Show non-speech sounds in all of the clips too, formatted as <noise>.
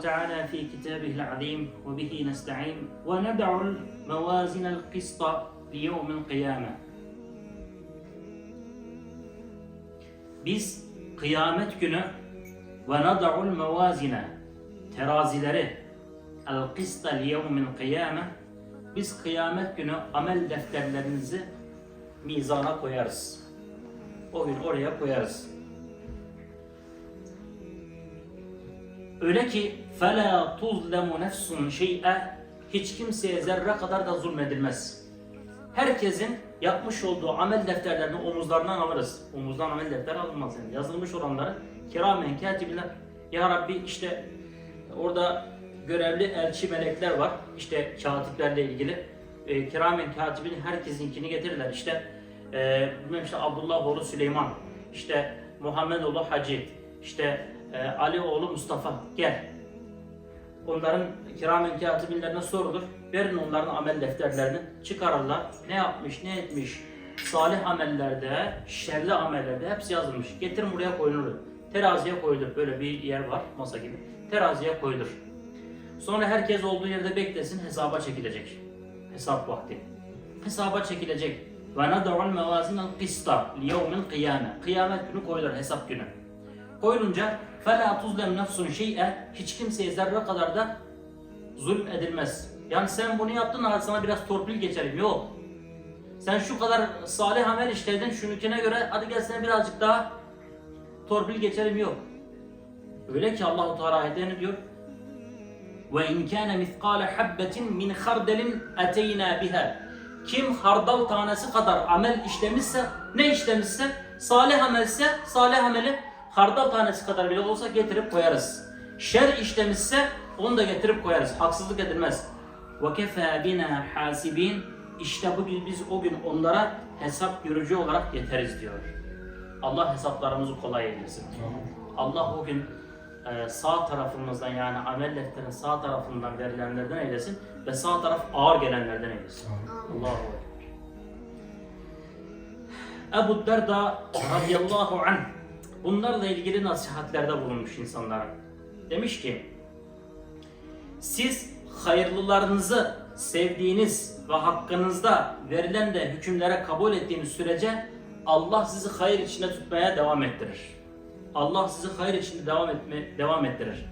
تعالى في كتابه العظيم وبه نستعين ونضع الموازين القسط ليوم القيامة Biz kıyamet günü ve nada'ul mevazine terazileri el qista li yevmil kıyame biz kıyamet günü amel defterlerinizi mizana koyarız. O gün oraya koyarız. Öyle ki فَلَا تُظْلَمُ نَفْسٌ شَيْئًا Hiç kimseye zerre kadar da zulmedilmez. Herkesin yapmış olduğu amel defterlerini omuzlarından alırız. Omuzdan amel defteri alınmaz yani. Yazılmış olanları kiramen katibiler. Ya Rabbi işte orada görevli elçi melekler var. İşte katiplerle ilgili. E, kiramen katibin herkesinkini getirirler. İşte e, bilmem işte Abdullah oğlu Süleyman, işte Muhammed oğlu Hacı, işte e, Ali oğlu Mustafa gel. Onların kiramen katibinlerine sorulur. Verin onların amel defterlerini çıkarırlar. Ne yapmış, ne etmiş. Salih amellerde, şerli amellerde hepsi yazılmış. Getirin buraya koyulur. Teraziye koyulur. Böyle bir yer var, masa gibi. Teraziye koyulur. Sonra herkes olduğu yerde beklesin, hesaba çekilecek. Hesap vakti. Hesaba çekilecek. Ve nad'ul mevazinel qista li yevmil kıyame. Kıyamet günü koyulur, hesap günü. Koyulunca فَلَا تُظْلَمْ نَفْسٌ شَيْئًا Hiç kimseye zerre kadar da zulm edilmez. Yani sen bunu yaptın hadi sana biraz torpil geçelim. Yok. Sen şu kadar salih amel işledin şununkine göre hadi gel sana birazcık daha torpil geçelim yok. Öyle ki Allah-u Teala ayetlerini diyor. Ve in kana miskale habbetin min hardelin eteyna biha. Kim hardal tanesi kadar amel işlemişse, ne işlemişse, salih amelse, salih ameli hardal tanesi kadar bile olsa getirip koyarız. Şer işlemişse onu da getirip koyarız. Haksızlık edilmez. Kefa bina hasibin. İşte bugün biz o gün onlara hesap görücü olarak yeteriz diyor. Allah hesaplarımızı kolay eylesin. Allah o gün e, sağ tarafımızdan yani amel defterinin sağ tarafından verilenlerden eylesin ve sağ taraf ağır gelenlerden eylesin. Allahu Ekber. Ebu Derda radıyallahu anh bunlarla ilgili nasihatlerde bulunmuş insanlara. Demiş ki siz hayırlılarınızı sevdiğiniz ve hakkınızda verilen de hükümlere kabul ettiğiniz sürece Allah sizi hayır içinde tutmaya devam ettirir. Allah sizi hayır içinde devam etme devam ettirir.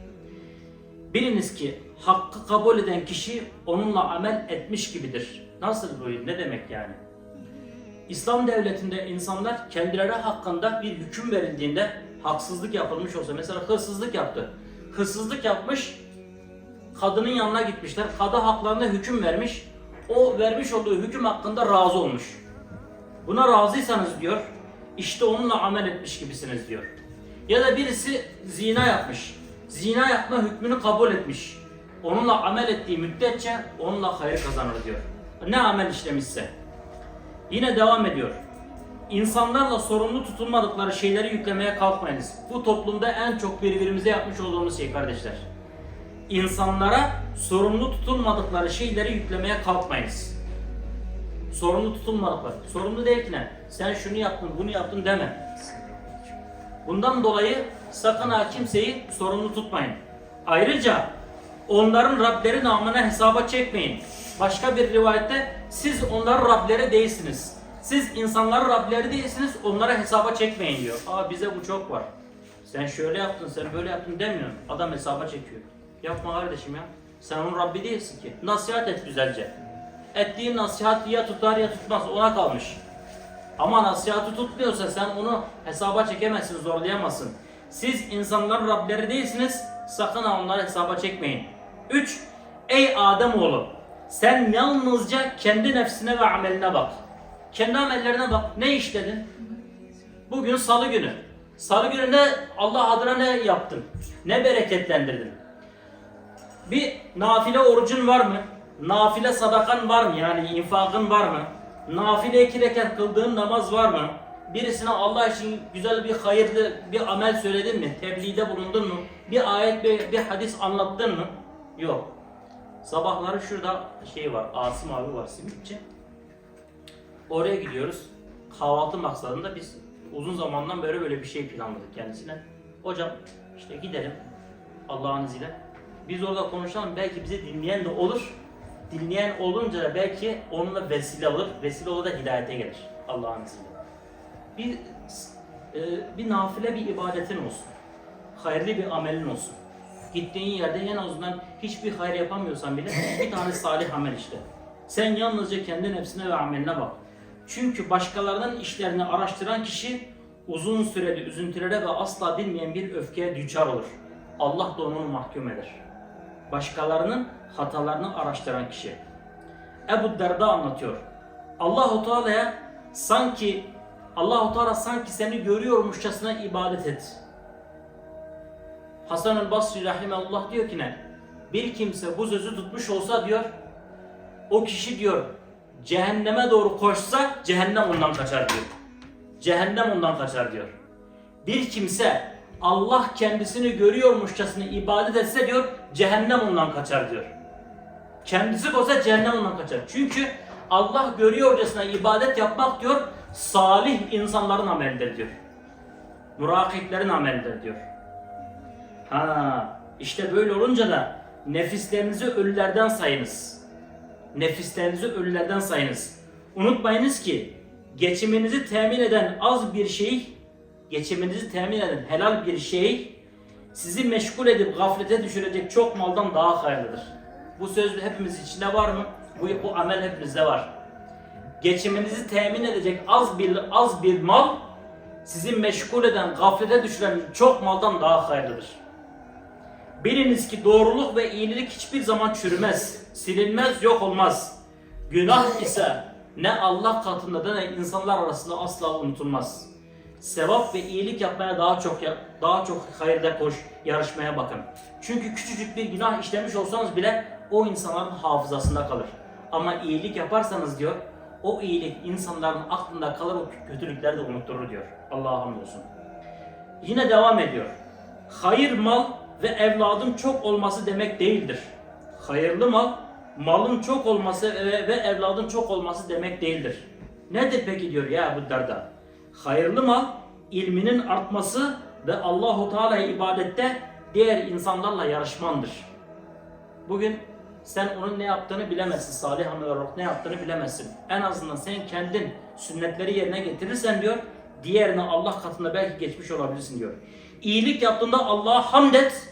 Biliniz ki hakkı kabul eden kişi onunla amel etmiş gibidir. Nasıl bu? Ne demek yani? İslam devletinde insanlar kendileri hakkında bir hüküm verildiğinde haksızlık yapılmış olsa mesela hırsızlık yaptı. Hırsızlık yapmış kadının yanına gitmişler. Kadı haklarında hüküm vermiş. O vermiş olduğu hüküm hakkında razı olmuş. Buna razıysanız diyor, işte onunla amel etmiş gibisiniz diyor. Ya da birisi zina yapmış. Zina yapma hükmünü kabul etmiş. Onunla amel ettiği müddetçe onunla hayır kazanır diyor. Ne amel işlemişse. Yine devam ediyor. İnsanlarla sorumlu tutulmadıkları şeyleri yüklemeye kalkmayınız. Bu toplumda en çok birbirimize yapmış olduğumuz şey kardeşler. İnsanlara sorumlu tutulmadıkları şeyleri yüklemeye kalkmayınız. Sorumlu tutulmadıkları. Sorumlu değil ki ne? Sen şunu yaptın, bunu yaptın deme. Bundan dolayı sakın ha kimseyi sorumlu tutmayın. Ayrıca onların Rableri namına hesaba çekmeyin. Başka bir rivayette siz onların Rableri değilsiniz. Siz insanların Rableri değilsiniz, onlara hesaba çekmeyin diyor. Aa bize bu çok var. Sen şöyle yaptın, sen böyle yaptın demiyor. Adam hesaba çekiyor. Yapma kardeşim ya. Sen onun Rabbi değilsin ki. Nasihat et güzelce. Ettiğin nasihat ya tutar ya tutmaz ona kalmış. Ama nasihatı tutmuyorsa sen onu hesaba çekemezsin, zorlayamazsın. Siz insanların Rableri değilsiniz, sakın ha onları hesaba çekmeyin. 3. Ey Ademoğlu, sen yalnızca kendi nefsine ve ameline bak. Kendi amellerine bak. Ne işledin? Bugün salı günü. Salı gününde Allah adına ne yaptın? Ne bereketlendirdin? Bir nafile orucun var mı? Nafile sadakan var mı? Yani infakın var mı? Nafile iki rekat kıldığın namaz var mı? Birisine Allah için güzel bir hayırlı bir amel söyledin mi? Tebliğde bulundun mu? Bir ayet bir, bir hadis anlattın mı? Yok. Sabahları şurada şey var, Asım abi var simitçi. Oraya gidiyoruz. Kahvaltı maksadında biz uzun zamandan beri böyle bir şey planladık kendisine. Hocam işte gidelim Allah'ın izniyle. Biz orada konuşalım belki bizi dinleyen de olur. Dinleyen olunca da belki onunla vesile olur. Vesile olur da hidayete gelir. Allah'ın izniyle. Bir, e, bir nafile bir ibadetin olsun. Hayırlı bir amelin olsun. Gittiğin yerde en azından hiçbir hayır yapamıyorsan bile bir tane salih amel işte. Sen yalnızca kendi nefsine ve ameline bak. Çünkü başkalarının işlerini araştıran kişi uzun süreli üzüntülere ve asla dinmeyen bir öfkeye düçar olur. Allah da onu mahkum eder. Başkalarının hatalarını araştıran kişi. Ebu Derda anlatıyor. Allahu Teala'ya sanki Allahu Teala sanki seni görüyormuşçasına ibadet et. Hasan el Basri rahimeullah diyor ki ne? Bir kimse bu sözü tutmuş olsa diyor, o kişi diyor cehenneme doğru koşsa cehennem ondan kaçar diyor. Cehennem ondan kaçar diyor. Bir kimse Allah kendisini görüyormuşçasına ibadet etse diyor cehennem ondan kaçar diyor. Kendisi olsa cehennem ondan kaçar. Çünkü Allah görüyorcasına ibadet yapmak diyor salih insanların amelidir diyor. Murakiplerin amelidir diyor. Ha, işte böyle olunca da nefislerinizi ölülerden sayınız. Nefislerinizi ölülerden sayınız. Unutmayınız ki geçiminizi temin eden az bir şey, geçiminizi temin eden helal bir şey sizi meşgul edip gaflete düşürecek çok maldan daha hayırlıdır. Bu söz hepimiz içinde var mı? Bu, bu amel hepimizde var. Geçiminizi temin edecek az bir az bir mal sizi meşgul eden, gaflete düşüren çok maldan daha hayırlıdır. Biliniz ki doğruluk ve iyilik hiçbir zaman çürümez, silinmez, yok olmaz. Günah ise ne Allah katında da ne insanlar arasında asla unutulmaz. Sevap ve iyilik yapmaya daha çok daha çok hayırda koş, yarışmaya bakın. Çünkü küçücük bir günah işlemiş olsanız bile o insanların hafızasında kalır. Ama iyilik yaparsanız diyor, o iyilik insanların aklında kalır, o kötülükleri de unutturur diyor. Allah'a hamdolsun. Yine devam ediyor. Hayır mal ve evladın çok olması demek değildir. Hayırlı mal, malın çok olması ve, evladın çok olması demek değildir. Nedir peki diyor ya bu derda? Hayırlı mal, ilminin artması ve Allahu Teala'ya ibadette diğer insanlarla yarışmandır. Bugün sen onun ne yaptığını bilemezsin. Salih amel olarak ne yaptığını bilemezsin. En azından sen kendin sünnetleri yerine getirirsen diyor, diğerini Allah katında belki geçmiş olabilirsin diyor. İyilik yaptığında Allah'a hamd et.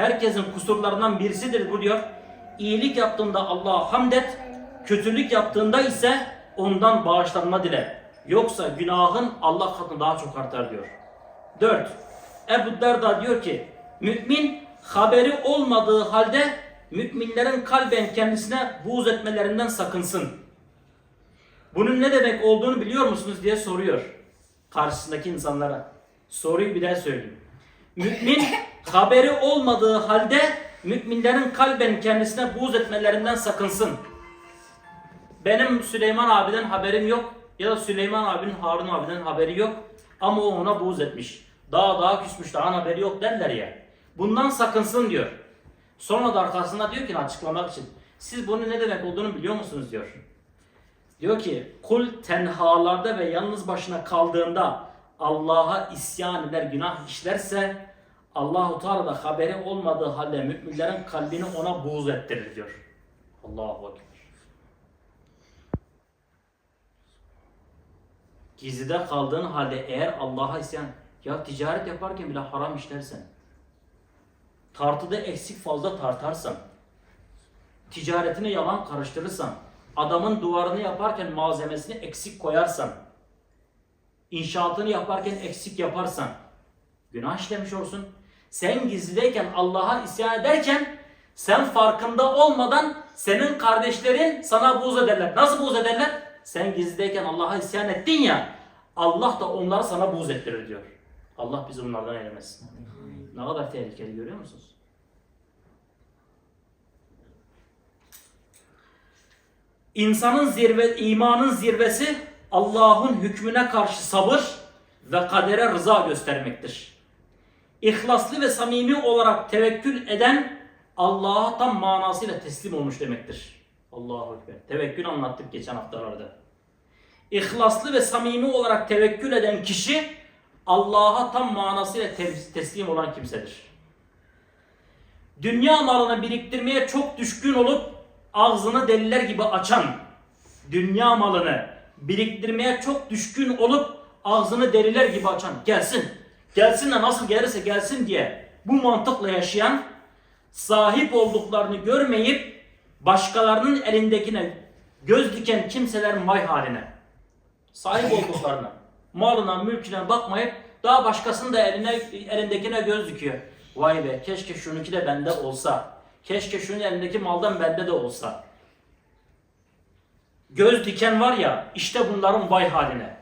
Herkesin kusurlarından birisidir bu diyor. İyilik yaptığında Allah'a hamd et. Kötülük yaptığında ise ondan bağışlanma dile. Yoksa günahın Allah katında daha çok artar diyor. 4. Ebu Derda diyor ki mümin haberi olmadığı halde müminlerin kalben kendisine buğz etmelerinden sakınsın. Bunun ne demek olduğunu biliyor musunuz diye soruyor karşısındaki insanlara. Soruyu bir daha söyleyeyim. Mümin <laughs> haberi olmadığı halde müminlerin kalben kendisine buğz etmelerinden sakınsın. Benim Süleyman abiden haberim yok ya da Süleyman abinin Harun abiden haberi yok ama o ona buğz etmiş. Daha daha küsmüş daha haberi yok derler ya. Bundan sakınsın diyor. Sonra da arkasında diyor ki açıklamak için siz bunun ne demek olduğunu biliyor musunuz diyor. Diyor ki kul tenhalarda ve yalnız başına kaldığında Allah'a isyan eder günah işlerse Allahu Teala da haberi olmadığı halde müminlerin kalbini ona buğz ettirir diyor. Allahu Ekber. Gizlide kaldığın halde eğer Allah'a isyan ya ticaret yaparken bile haram işlersen tartıda eksik fazla tartarsan ticaretine yalan karıştırırsan adamın duvarını yaparken malzemesini eksik koyarsan inşaatını yaparken eksik yaparsan günah işlemiş olsun. Sen gizlideyken Allah'a isyan ederken sen farkında olmadan senin kardeşlerin sana buğz ederler. Nasıl buğz ederler? Sen gizlideyken Allah'a isyan ettin ya Allah da onları sana buğz ettirir diyor. Allah bizi bunlardan eylemesin. Ne kadar tehlikeli görüyor musunuz? İnsanın zirve, imanın zirvesi Allah'ın hükmüne karşı sabır ve kadere rıza göstermektir. İhlaslı ve samimi olarak tevekkül eden Allah'a tam manasıyla teslim olmuş demektir. Allahu Ekber. Tevekkül anlattık geçen haftalarda. İhlaslı ve samimi olarak tevekkül eden kişi Allah'a tam manasıyla teslim olan kimsedir. dünya malını biriktirmeye çok düşkün olup ağzını deliler gibi açan, dünya malını biriktirmeye çok düşkün olup ağzını deliler gibi açan gelsin. Gelsin de nasıl gelirse gelsin diye bu mantıkla yaşayan sahip olduklarını görmeyip başkalarının elindekine göz diken kimselerin vay haline. Sahip olduklarına, malına, mülküne bakmayıp daha başkasının da eline, elindekine göz dikiyor. Vay be keşke şununki de bende olsa. Keşke şunun elindeki maldan bende de olsa. Göz diken var ya işte bunların vay haline.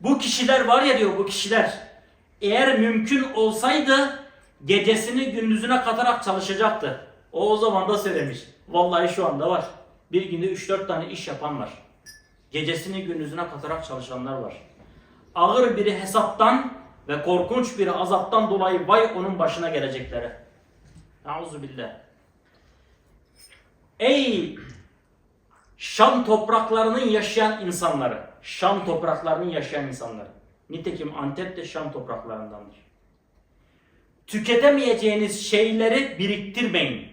Bu kişiler var ya diyor bu kişiler. Eğer mümkün olsaydı gecesini gündüzüne katarak çalışacaktı. O o zaman da söylemiş. Vallahi şu anda var. Bir günde 3-4 tane iş yapan var. Gecesini gündüzüne katarak çalışanlar var. Ağır bir hesaptan ve korkunç bir azaptan dolayı vay onun başına geleceklere. Euzubillah. Ey Şam topraklarının yaşayan insanları, Şam topraklarının yaşayan insanları. Nitekim Antep de Şam topraklarındandır. Tüketemeyeceğiniz şeyleri biriktirmeyin.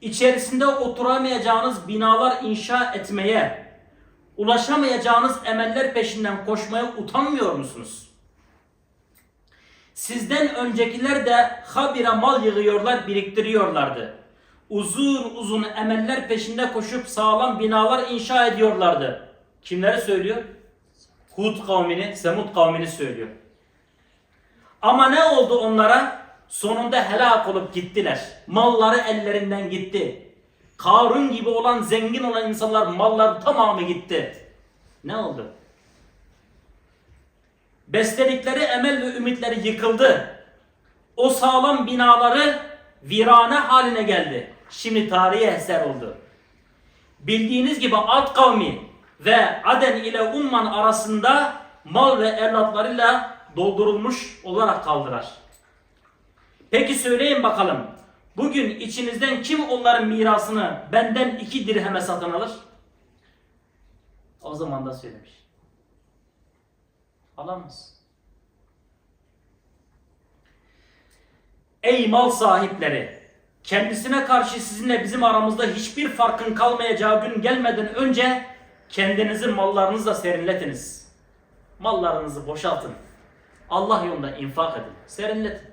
İçerisinde oturamayacağınız binalar inşa etmeye, ulaşamayacağınız emeller peşinden koşmaya utanmıyor musunuz? Sizden öncekiler de habire mal yığıyorlar, biriktiriyorlardı. Uzun uzun emeller peşinde koşup sağlam binalar inşa ediyorlardı. Kimleri söylüyor? Hud kavmini, Semud kavmini söylüyor. Ama ne oldu onlara? Sonunda helak olup gittiler. Malları ellerinden gitti. Karun gibi olan, zengin olan insanlar malları tamamı gitti. Ne oldu? Besledikleri emel ve ümitleri yıkıldı. O sağlam binaları virane haline geldi. Şimdi tarihi eser oldu. Bildiğiniz gibi Ad kavmi ve Aden ile Umman arasında mal ve evlatlarıyla doldurulmuş olarak kaldılar. Peki söyleyin bakalım. Bugün içinizden kim onların mirasını benden iki dirheme satın alır? O zaman da söylemiş. Alamaz. Ey mal sahipleri! Kendisine karşı sizinle bizim aramızda hiçbir farkın kalmayacağı gün gelmeden önce kendinizi mallarınızla serinletiniz. Mallarınızı boşaltın. Allah yolunda infak edin. Serinletin.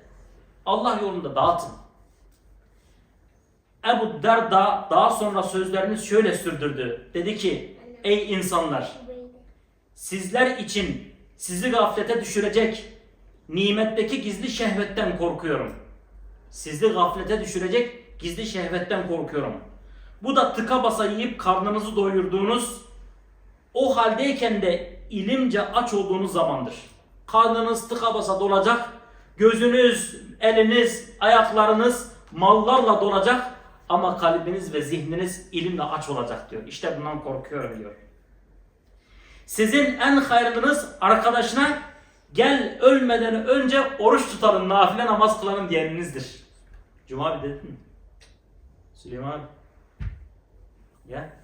Allah yolunda dağıtın. Ebu Derda daha sonra sözlerini şöyle sürdürdü. Dedi ki, ey insanlar! Sizler için sizi gaflete düşürecek nimetteki gizli şehvetten korkuyorum. Sizi gaflete düşürecek gizli şehvetten korkuyorum. Bu da tıka basa yiyip karnınızı doyurduğunuz o haldeyken de ilimce aç olduğunuz zamandır. Karnınız tıka basa dolacak, gözünüz, eliniz, ayaklarınız mallarla dolacak ama kalbiniz ve zihniniz ilimle aç olacak diyor. İşte bundan korkuyorum diyor. Sizin en hayırlınız arkadaşına gel ölmeden önce oruç tutalım, nafile namaz kılalım diyeninizdir. Cuma abi dedin mi? Süleyman abi. Gel.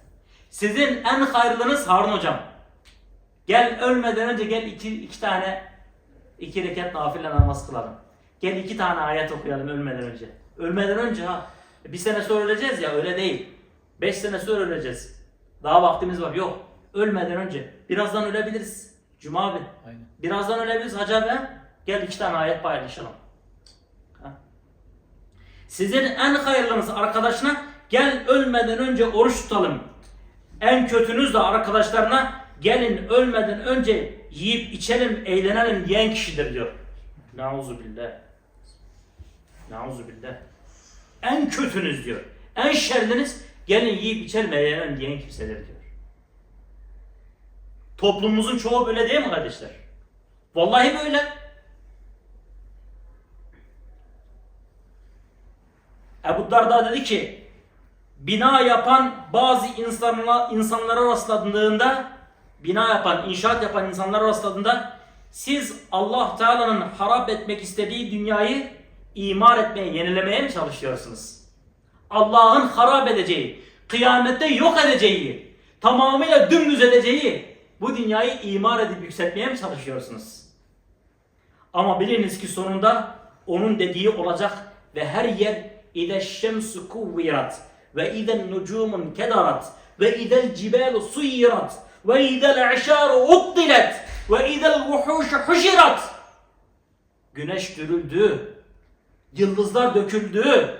Sizin en hayırlınız Harun hocam. Gel ölmeden önce gel iki, iki tane iki rekat nafile namaz kılalım. Gel iki tane ayet okuyalım ölmeden önce. Ölmeden önce ha. Bir sene sonra öleceğiz ya öyle değil. Beş sene sonra öleceğiz. Daha vaktimiz var. Yok. Ölmeden önce. Birazdan ölebiliriz. Cuma abi. Aynen. Birazdan ölebiliriz Hacı abi. Gel iki tane ayet paylaşalım. Ha. Sizin en hayırlınız arkadaşına gel ölmeden önce oruç tutalım. En kötünüz de arkadaşlarına gelin ölmeden önce yiyip içelim, eğlenelim diyen kişidir diyor. Nauzu billah. Nauzu billah. En kötünüz diyor. En şerliniz gelin yiyip içelim, eğlenelim diyen kimsedir diyor. Toplumumuzun çoğu böyle değil mi kardeşler? Vallahi böyle. Ebu Darda dedi ki bina yapan bazı insanlara, insanlara rastladığında bina yapan, inşaat yapan insanlara rastladığında siz Allah Teala'nın harap etmek istediği dünyayı imar etmeye, yenilemeye mi çalışıyorsunuz? Allah'ın harap edeceği, kıyamette yok edeceği, tamamıyla dümdüz edeceği bu dünyayı imar edip yükseltmeye mi çalışıyorsunuz? Ama biliniz ki sonunda onun dediği olacak ve her yer ve izen nucumun kedarat. Ve izel cibalu suyirat. Ve izel aşaru uttilet. Ve izel vuhuşu huşirat. Güneş dürüldü. Yıldızlar döküldü.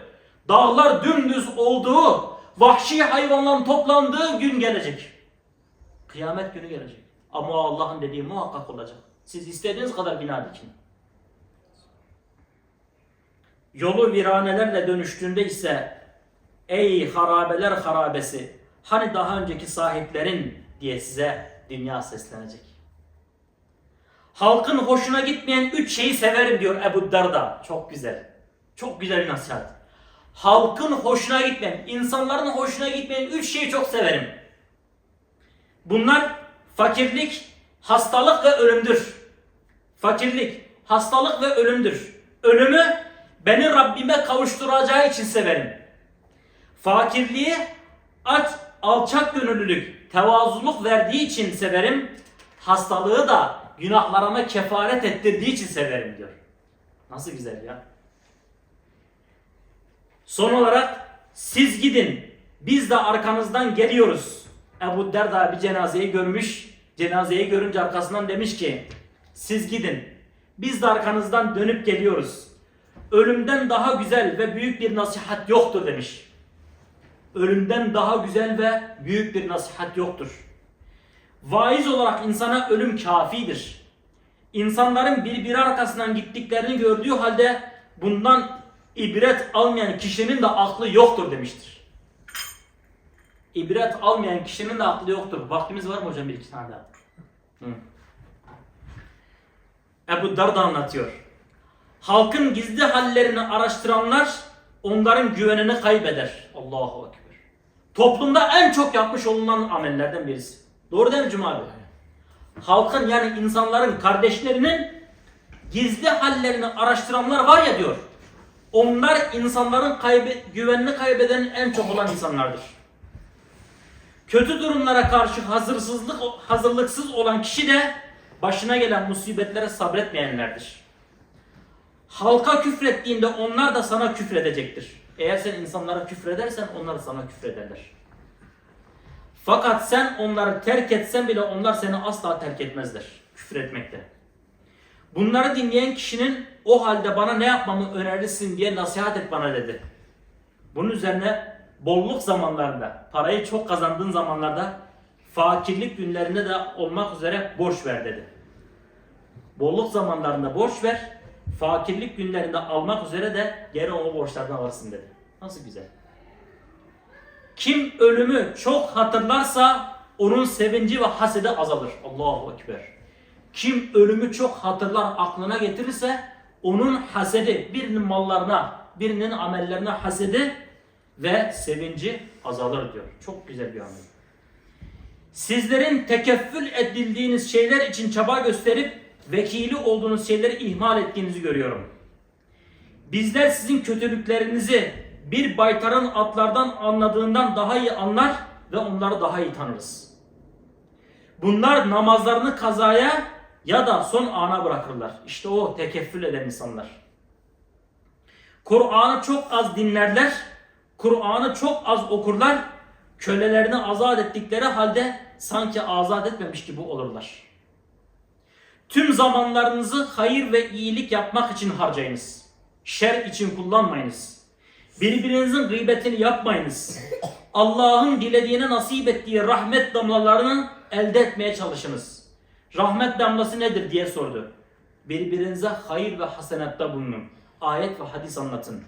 Dağlar dümdüz oldu. Vahşi hayvanların toplandığı gün gelecek. Kıyamet günü gelecek. Ama Allah'ın dediği muhakkak olacak. Siz istediğiniz kadar bina dikin. Yolu viranelerle dönüştüğünde ise ey harabeler harabesi hani daha önceki sahiplerin diye size dünya seslenecek. Halkın hoşuna gitmeyen üç şeyi severim diyor Ebu Darda. Çok güzel. Çok güzel bir nasihat. Halkın hoşuna gitmeyen, insanların hoşuna gitmeyen üç şeyi çok severim. Bunlar fakirlik, hastalık ve ölümdür. Fakirlik, hastalık ve ölümdür. Ölümü beni Rabbime kavuşturacağı için severim. Fakirliği aç, alçak gönüllülük, tevazuluk verdiği için severim. Hastalığı da günahlarıma kefaret ettirdiği için severim diyor. Nasıl güzel ya. Son olarak siz gidin biz de arkanızdan geliyoruz. Ebu Derda bir cenazeyi görmüş. Cenazeyi görünce arkasından demiş ki siz gidin biz de arkanızdan dönüp geliyoruz. Ölümden daha güzel ve büyük bir nasihat yoktur demiş. Ölümden daha güzel ve büyük bir nasihat yoktur. Vaiz olarak insana ölüm kafidir. İnsanların birbiri arkasından gittiklerini gördüğü halde bundan ibret almayan kişinin de aklı yoktur demiştir. İbret almayan kişinin de aklı yoktur. Vaktimiz var mı hocam bir iki tane daha? Hı. Ebu Darda anlatıyor. Halkın gizli hallerini araştıranlar onların güvenini kaybeder. Allahu Ekber. Toplumda en çok yapmış olunan amellerden birisi. Doğru değil mi Cuma abi? Halkın yani insanların kardeşlerinin gizli hallerini araştıranlar var ya diyor. Onlar insanların kaybe güvenini kaybeden en çok olan insanlardır. Kötü durumlara karşı hazırsızlık hazırlıksız olan kişi de başına gelen musibetlere sabretmeyenlerdir. Halka küfrettiğinde onlar da sana küfredecektir. Eğer sen insanlara küfredersen onlar sana küfrederler. Fakat sen onları terk etsen bile onlar seni asla terk etmezler. Küfür etmekte. Bunları dinleyen kişinin o halde bana ne yapmamı önerirsin diye nasihat et bana dedi. Bunun üzerine bolluk zamanlarında, parayı çok kazandığın zamanlarda fakirlik günlerinde de olmak üzere borç ver dedi. Bolluk zamanlarında borç ver, fakirlik günlerinde almak üzere de geri o borçlardan alırsın dedi. Nasıl güzel. Kim ölümü çok hatırlarsa onun sevinci ve hasedi azalır. Allahu Ekber. Kim ölümü çok hatırlar, aklına getirirse onun hasedi, birinin mallarına, birinin amellerine hasedi ve sevinci azalır diyor. Çok güzel bir amel. Sizlerin tekeffül edildiğiniz şeyler için çaba gösterip vekili olduğunuz şeyleri ihmal ettiğinizi görüyorum. Bizler sizin kötülüklerinizi bir baytarın atlardan anladığından daha iyi anlar ve onları daha iyi tanırız. Bunlar namazlarını kazaya ya da son ana bırakırlar. İşte o tekeffül eden insanlar. Kur'an'ı çok az dinlerler, Kur'an'ı çok az okurlar, kölelerini azat ettikleri halde sanki azat etmemiş gibi olurlar. Tüm zamanlarınızı hayır ve iyilik yapmak için harcayınız. Şer için kullanmayınız. Birbirinizin gıybetini yapmayınız. Allah'ın dilediğine nasip ettiği rahmet damlalarını elde etmeye çalışınız. Rahmet damlası nedir diye sordu. Birbirinize hayır ve hasenatta bulunun. Ayet ve hadis anlatın.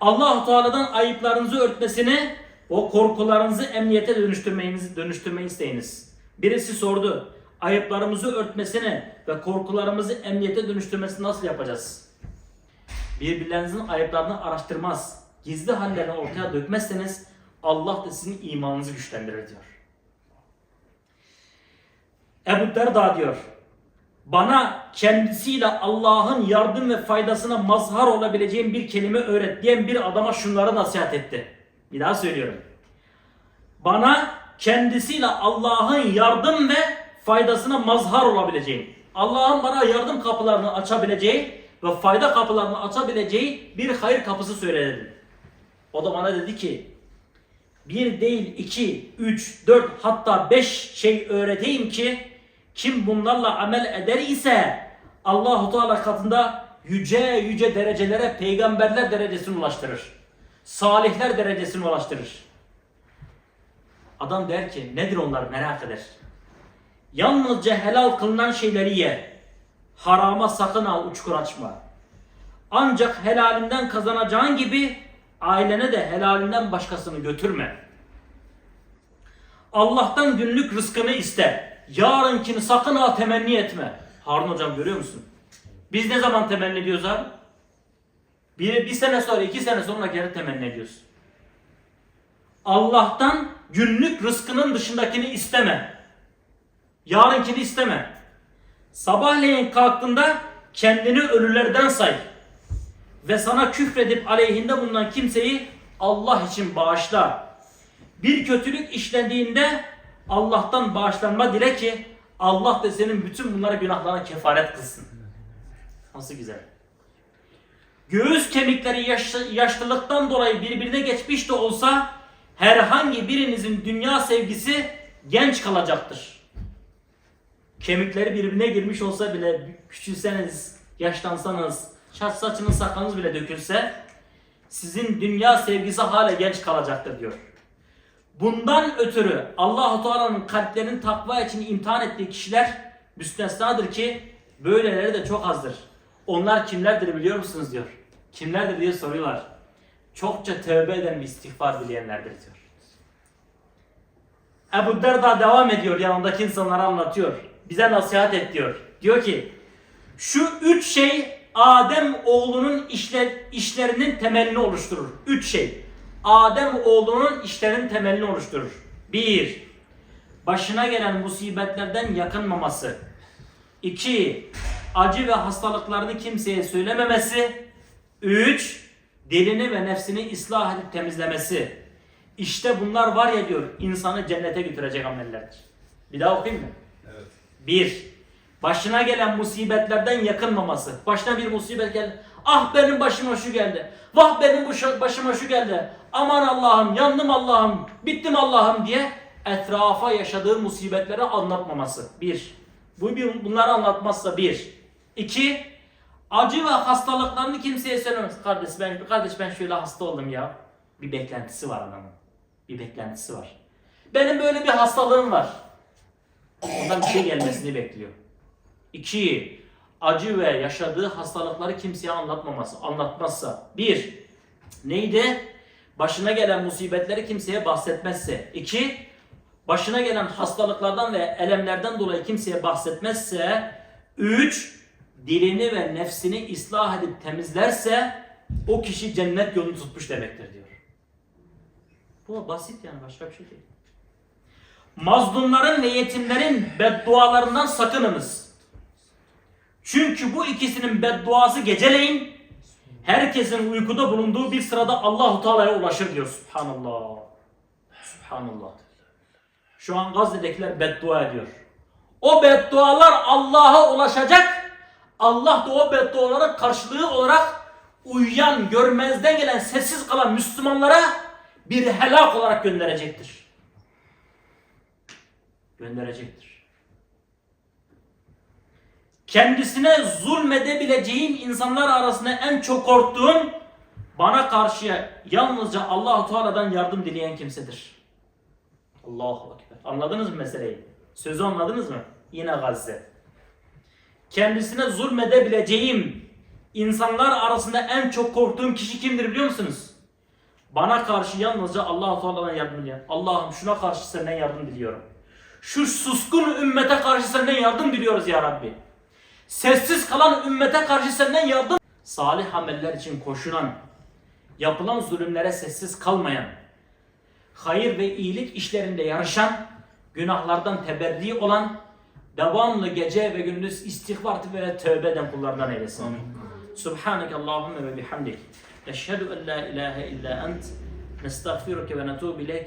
Allah Teala'dan ayıplarınızı örtmesini, o korkularınızı emniyete dönüştürmenizi dönüştürmeyi isteyiniz. Birisi sordu. Ayıplarımızı örtmesini ve korkularımızı emniyete dönüştürmesini nasıl yapacağız? Birbirlerinizin ayıplarını araştırmaz, gizli hallerini ortaya dökmezseniz Allah da sizin imanınızı güçlendirir diyor. Ebu Derda diyor. Bana kendisiyle Allah'ın yardım ve faydasına mazhar olabileceğim bir kelime öğret diyen bir adama şunları nasihat etti. Bir daha söylüyorum. Bana kendisiyle Allah'ın yardım ve faydasına mazhar olabileceğim. Allah'ın bana yardım kapılarını açabileceği ve fayda kapılarını açabileceği bir hayır kapısı söyledi. O da bana dedi ki bir değil iki, üç, dört hatta beş şey öğreteyim ki kim bunlarla amel eder ise Allahu Teala katında yüce yüce derecelere peygamberler derecesine ulaştırır. Salihler derecesine ulaştırır. Adam der ki nedir onlar merak eder. Yalnızca helal kılınan şeyleri ye. Harama sakın ha uçkur açma. Ancak helalinden kazanacağın gibi ailene de helalinden başkasını götürme. Allah'tan günlük rızkını iste. Yarınkini sakın ha temenni etme. Harun hocam görüyor musun? Biz ne zaman temenni ediyoruz abi? Bir, bir sene sonra, iki sene sonra geri temenni ediyoruz. Allah'tan günlük rızkının dışındakini isteme. Yarınkini isteme. Sabahleyin kalktığında kendini ölülerden say. Ve sana küfredip aleyhinde bulunan kimseyi Allah için bağışla. Bir kötülük işlendiğinde Allah'tan bağışlanma dile ki Allah da senin bütün bunlara günahlarına kefaret kılsın. Nasıl güzel. Göğüs kemikleri yaşlı, yaşlılıktan dolayı birbirine geçmiş de olsa herhangi birinizin dünya sevgisi genç kalacaktır. Kemikleri birbirine girmiş olsa bile küçülseniz, yaşlansanız, saç saçınız sakalınız bile dökülse sizin dünya sevgisi hala genç kalacaktır diyor. Bundan ötürü Allahu Teala'nın kalplerinin takva için imtihan ettiği kişiler müstesnadır ki böyleleri de çok azdır. Onlar kimlerdir biliyor musunuz diyor. Kimlerdir diye soruyorlar. Çokça tövbe eden ve istiğfar dileyenlerdir diyor. Ebu Derda devam ediyor yanındaki insanlara anlatıyor. Bize nasihat et diyor. Diyor ki şu üç şey Adem oğlunun işler, işlerinin temelini oluşturur. Üç şey. Adem oğlunun işlerinin temelini oluşturur. Bir, başına gelen musibetlerden yakınmaması. İki, acı ve hastalıklarını kimseye söylememesi. Üç, dilini ve nefsini ıslah edip temizlemesi. İşte bunlar var ya diyor insanı cennete götürecek amellerdir. Bir daha okuyayım mı? Bir, başına gelen musibetlerden yakınmaması. Başına bir musibet geldi. Ah benim başıma şu geldi. Vah benim başıma şu geldi. Aman Allah'ım, yandım Allah'ım, bittim Allah'ım diye etrafa yaşadığı musibetleri anlatmaması. Bir. Bu bir, bunları anlatmazsa bir. İki, acı ve hastalıklarını kimseye söylemez. Kardeş ben, kardeş ben şöyle hasta oldum ya. Bir beklentisi var adamın. Bir beklentisi var. Benim böyle bir hastalığım var. Ondan bir şey gelmesini bekliyor. İki, acı ve yaşadığı hastalıkları kimseye anlatmaması, anlatmazsa. Bir, neydi? Başına gelen musibetleri kimseye bahsetmezse. İki, başına gelen hastalıklardan ve elemlerden dolayı kimseye bahsetmezse. Üç, dilini ve nefsini ıslah edip temizlerse o kişi cennet yolunu tutmuş demektir diyor. Bu basit yani başka bir şey değil. Mazlumların ve yetimlerin beddualarından sakınınız. Çünkü bu ikisinin bedduası geceleyin herkesin uykuda bulunduğu bir sırada Allahu Teala'ya ulaşır diyor. Subhanallah. Subhanallah. Şu an Gazze'dekiler beddua ediyor. O beddualar Allah'a ulaşacak. Allah da o bedduaların karşılığı olarak uyuyan, görmezden gelen, sessiz kalan Müslümanlara bir helak olarak gönderecektir gönderecektir. Kendisine zulmedebileceğim insanlar arasında en çok korktuğum bana karşı yalnızca Allahu Teala'dan yardım dileyen kimsedir. Allahu Ekber. Anladınız mı meseleyi? Sözü anladınız mı? Yine Gazze. Kendisine zulmedebileceğim insanlar arasında en çok korktuğum kişi kimdir biliyor musunuz? Bana karşı yalnızca Allahu Teala'dan yardım dileyen. Allah'ım şuna karşı senden yardım diliyorum. Şu suskun ümmete karşı senden yardım diliyoruz ya Rabbi. Sessiz kalan ümmete karşı senden yardım. Salih ameller için koşulan, yapılan zulümlere sessiz kalmayan, hayır ve iyilik işlerinde yarışan, günahlardan teberri olan, devamlı gece ve gündüz istiğfar ve tövbe eden kullardan eylesin. Subhaneke Allahümme ve bihamdik. Eşhedü en la ilahe illa ent. Nestağfiruke ve netubu ileyk.